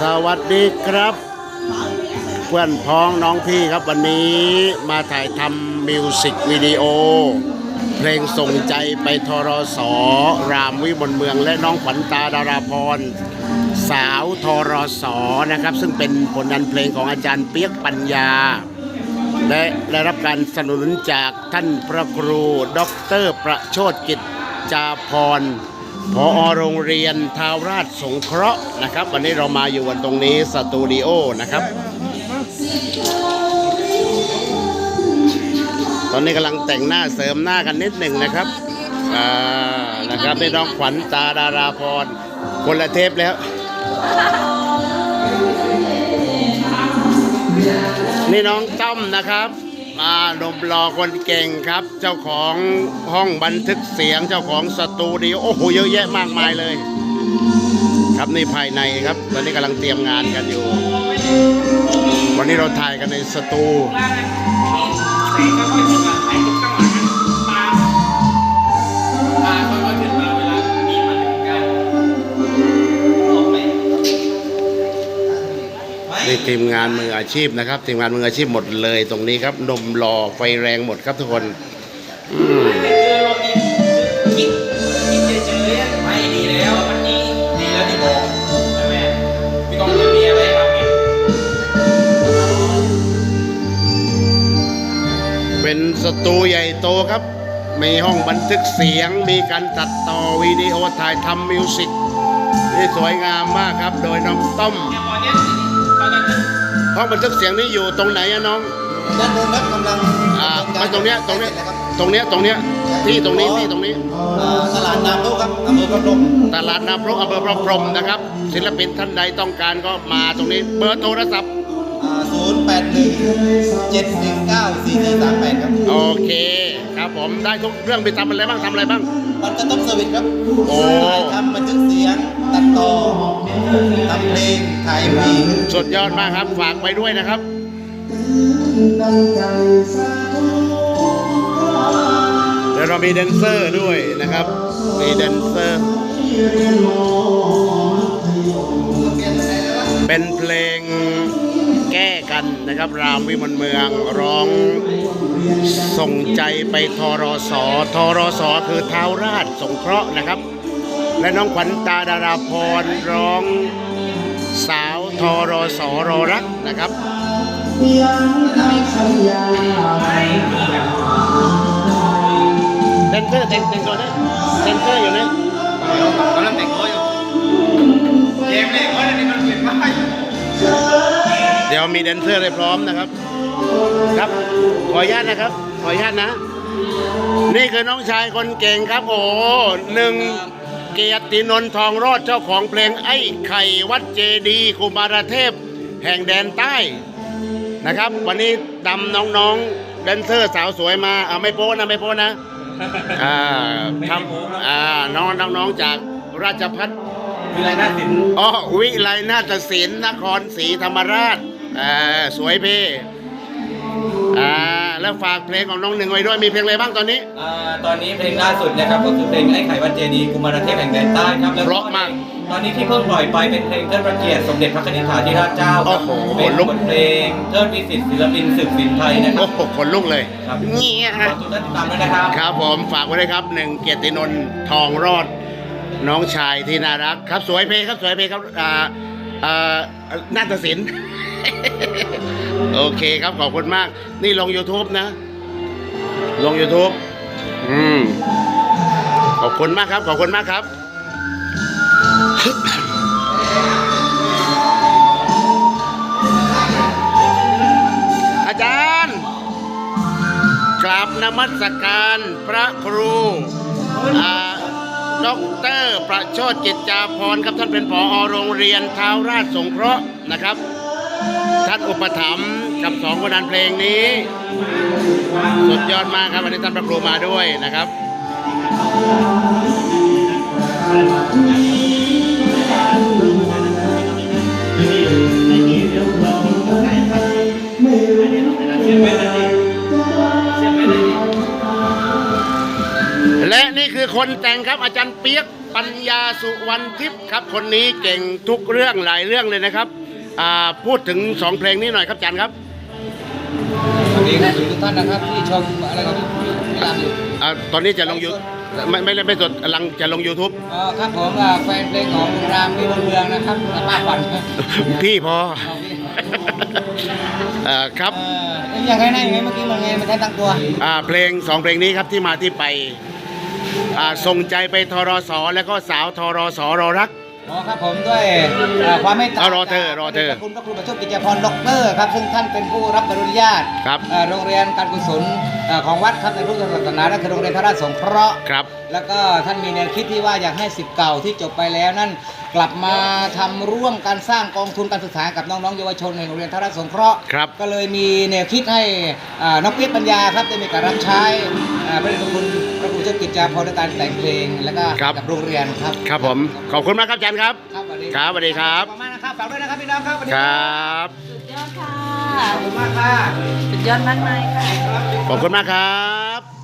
สวัสดีครับ เพื่อนพ้องน้องพี่ครับวันนี้มาถ่ายทำมิวสิกวิดีโอ เพลงส่งใจไปทรสรามวิมลเมืองและน้องขวัญตาดาราพร สาวทรสนะครับ ซึ่งเป็นผลงานเพลงของอาจารย์เปียกปัญญา และได้รับการสนับสนุนจากท่านพระครูด็อกเตอร์ประโชดกิจจาพร พอโรงเรียนทาวราชสงเคราะห์นะครับ วันนี้เรามาอยู่กันตรงนี้สตูดิโอนะครับ ตอนนี้กำลังแต่งหน้าเสริมหน้ากันนิดหนึ่งนะครับอ่านะครับได้น้องขวัญตาดาราพรคนละเทปแล้ว นี่น้องต้อมนะครับ มานมรอคนเก่งครับ เจ้าของห้องบันทึกเสียงเจ้าของสตูดิโอโอ้โหเยอะแยะมากมายเลย ครับนี่ภายในครับ ตอนนี้กำลังเตรียมงานกันอยู่ วันนี้เราถ่ายกันในสตู ทีมงานมืออาชีพนะครับ ทีมงานมืออาชีพหมดเลย ตรงนี้ครับนมหล่อไฟแรงหมดครับทุกคนอืมไม่ดีแล้วมันดีดีแล้วที่บอกใช่ไมพี่กองมีอะไรทำเป็นสตูใหญ่โตครับมีห้องบันทึกเสียง มีการตัดต่อวิดีโอถ่ายทำมิวสิกนี่สวยงามมากครับ โดยน้องต้อม ตอนเนี้ยตอนนั้นห้องบันทึกเสียงนี้อยู่ตรงไหนอะน้อง ด้านบนครับกำลังอ่าดำมาตรงเนี้ยตรงเนี้ยใกล้เสจแล้วครับตรงเนี้ยตรงเนี้ยที่ตรงนี้ที่ตรงนี้ อ่าตลาดน้ำโต๊ะครับอำเภอพระพรหมตลาดน้ำพระอำเภอพระพรหมนะครับ ศิลปินท่านใดต้องการก็มาตรงนี้ เบอร์โทรศัพท์ ศูนย์แปดหนึ่งเจ็ดหนึ่งเก้าสี่สี่สามแปดครับ โอเค ครับผมได้ทุกเรื่องไปทำอะไรบ้างทำอะไรบ้าง มันจะต้องเซอร์วิสครับโอ้ ถ่ายทำบันทึกเสียง ตัดต่อทำเพลงถ่ายมีสุดยอดมากครับฝากไปด้วยนะครับ เดี๋ยวเรามีแดนเซอร์ด้วยนะครับ มีแดนเซอร์ เป็นเพลงแก้กั นนะครับ รามวิมลเมืองร้องส่งใจไปทรสทรสคือเท้าราชสงเคราะห์นะครับ และน้องขวัญตาดาราพรร้องสาวทรสรอรักนะครับเซนเซอร์แต่งแต่งตัวนะเซนเซอร์อยู่นะ ยวมีแดนเซอร์ได้พร้อมนะครับ ครับ ขออนุญาตนะครับ ขออนุญาตนะ นี่คือน้องชายคนเก่งครับ โอ้โหหนึ่งเกียรตินนท์ทองรอดเจ้าของเพลงไอ้ไข่วัดเจดีย์กุมารเทพ แห่งแดนใต้นะครับ วันนี้ดำน้องๆแดนเซอร์สาวสวยมาเอาไม่โป้นะไม่โป้นะอ่าทำอ่าน้องน้องๆจากราชพัฒมีอะไรน่าสินอ๋อวิไลนาฏศิลป์นครศรีธรรมราช อ่าสวยเพ่อ่าแล้วฝากเพลงของน้องหนึ่งไว้ด้วยมีเพลงอะไรบ้างตอนนี้ อ่าตอนนี้เพลงล่าสุดนะครับก็คือเพลงไอ้ไข่วัดเจดีย์กุมารเทพแห่งแดนใต้ครับแล้วเพราะมากตอนนี้ที่เพิ่งปล่อยไปเป็นเพลงเทิดพระเกียรติสมเด็จพระนิธิถาธิราชเจ้าครับโอ้โหเป็นลุก บทเพลงเทิดวิสิตศิลปินสืบสินไทยนะครัโอ้บโหขนลุกเลยครับเงี้ยขอทุกท่านติดตามด้วยนะครับ ครับผมฝากไว้เลยครับหนึ่งเกียรตินนท์ทองรอดน้องชายที่น่ารักครับสวยเพครับสวยเพครับอ่าอ่า นาฏศิลป์ โอเคครับขอบคุณมาก นี่ลง YouTube นะ ลง YouTube อืม ขอบคุณมากครับ ขอบคุณมากครับ อาจารย์กราบนมัสการพระครูอา ด็อกเตอร์ประโชดจิตจาพรครับท่านเป็นผอโรงเรียนท้าวราชสงเคราะห์นะครับ ท่านอุปถัมภ์กับสองคนนันเพลงนี้ สุดยอดมากครับวันนี้ท่านพระครูมาด้วยนะครับ คือคนแต่งครับอาจารย์เปียกปัญญาสุวรรณทิพย์ครับ คนนี้เก่งทุกเรื่องหลายเรื่องเลยนะครับอ่าพูดถึงสองเพลงนี้หน่อยครับอาจารย์ครับสวัสดีครับทุกท่านนะครับที่ชมอะไรกันอยู่เวลาอยู่อ่าตอนนี้จะลงยูไม่ไม่ไม่ไม่สดกำลังจะลง YouTube เอ่อครับผมอ่าแฟนเพลงของรามวิมลเมืองนะครับป้าฝันครับพี่พอเอาพี่เอ่อครับเอ่อยังไงนะยังไงเมื่อกี้มันไงมันใช้ตั้งตัว อ่าเพลงสองเพลงนี้ครับที่มาที่ไปอ่า ส่งใจไปทรสแล้วก็สาวทรสรอรักอ๋อครับผมด้วยเอ่อความเมตตาเอารอเธอรอเธอขบคุณพระครูประชุมกิจพรด็อกเตอร์ครับซึ่งท่านเป็นผู้รับอนุญาตครับเอ่อโรงเรียนการกุศลเอ่อของวัดครับในพุทธศาสนานั่นคือโรงเรียนพระราชสงเคราะห์ครับ แล้วก็ท่านมีแนวคิดที่ว่าอยากให้สิทธิ์เก่าที่จบไปแล้วนั่นกลับมาทำร่วมการสร้างกองทุนการศึกษากับน้องๆเยาวชนในโรงเรียนพระราชสงเคราะห์ครับก็เลยมีแนวคิดให้อ่าน้องเปี๊ยกปัญญาครับได้มีการรับใช้อ่าพระเดชพระคุณ พระครูเจ้ากิจจาพรในการแต่งเพลงแล้วก็ครับ กับโรงเรียนครับครับผม ขอบคุณมากครับอาจารย์ครับ ครับสวัสดีครับสวัสดีครับ ขอบคุณมากนะครับฝากด้วยนะครับพี่น้องครับสวัสดีคครรับับสุดยอดค่ะ ขอบคุณมากค่ะสุดยอดมากมายค่ะ ขอบคุณมากครับ